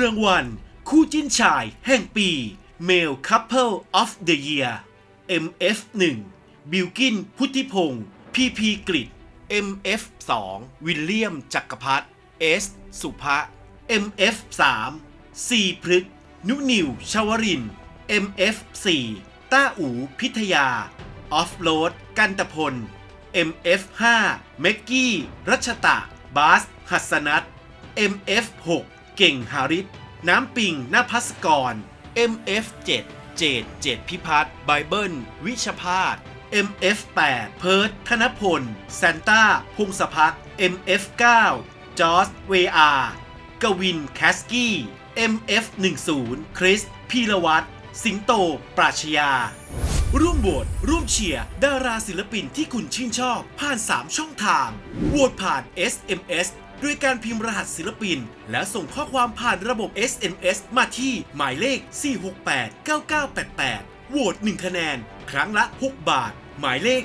รางวัล คู่จิ้นชายแห่งปี Male Couple of the Year MF1 บิลกินพุทธิพงศ์พีพีกริด MF2 วิลเลียมจักรพัฒน์ S สุภะ MF3 ซีพฤกษ์นุนิวชาวริน MF4 ต้าอูพิทยา ออฟโรด กันตพล MF5 เมกกี้ รัชตะ บาส หัสนัท MF6 เก่งหาริศน้ำปิงนภัสกร MF7 เจดเจดพิพัฒน์ไบเบิล วิชพาส MF8 เพิร์ทธนพลแซนต้าพงศพัก MF9 จอร์จเวอาร์กวินแคสกี้ MF10 คริสพีรวัตรสิงโต ปราชญา ร่วมโหวตร่วมเชียร์ดาราศิลปินที่คุณชื่นชอบผ่าน 3 ช่องทางโหวตผ่าน SMS ด้วยการพิมพ์รหัสศิลปิน และส่งข้อความผ่านระบบ SMS มาที่หมายเลข 4689988 โหวต1คะแนน ครั้งละ 6 บาท หมายเลข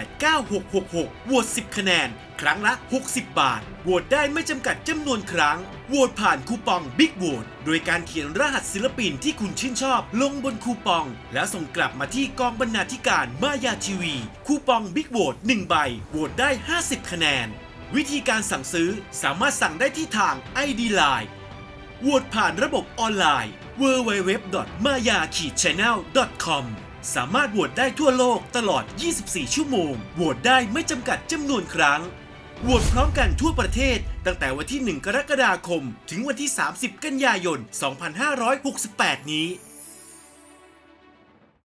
4689666 โหวต10 คะแนน ครั้งละ 60 บาท โหวตได้ไม่จำกัดจำนวนครั้ง โหวตผ่านคูปอง Big v o t e โดยการเขียนรหัสศิลปินที่คุณชื่นชอบ ลงบนคูปอง แล้วส่งกลับมาที่กองบรรณาธิการมายาทีวี คูปอง Big v o t e 1ใบ โหวตได้ 50 คะแนน วิธีการสั่งซื้อสามารถสั่งได้ที่ทาง ID Line โหวตผ่านระบบออนไลน์ www.maya-channel.com สามารถโหวตได้ทั่วโลกตลอด 24 ชั่วโมง โหวตได้ไม่จำกัดจำนวนครั้ง โหวตพร้อมกันทั่วประเทศ ตั้งแต่วันที่ 1 กรกฎาคม ถึงวันที่ 30 กันยายน 2568 นี้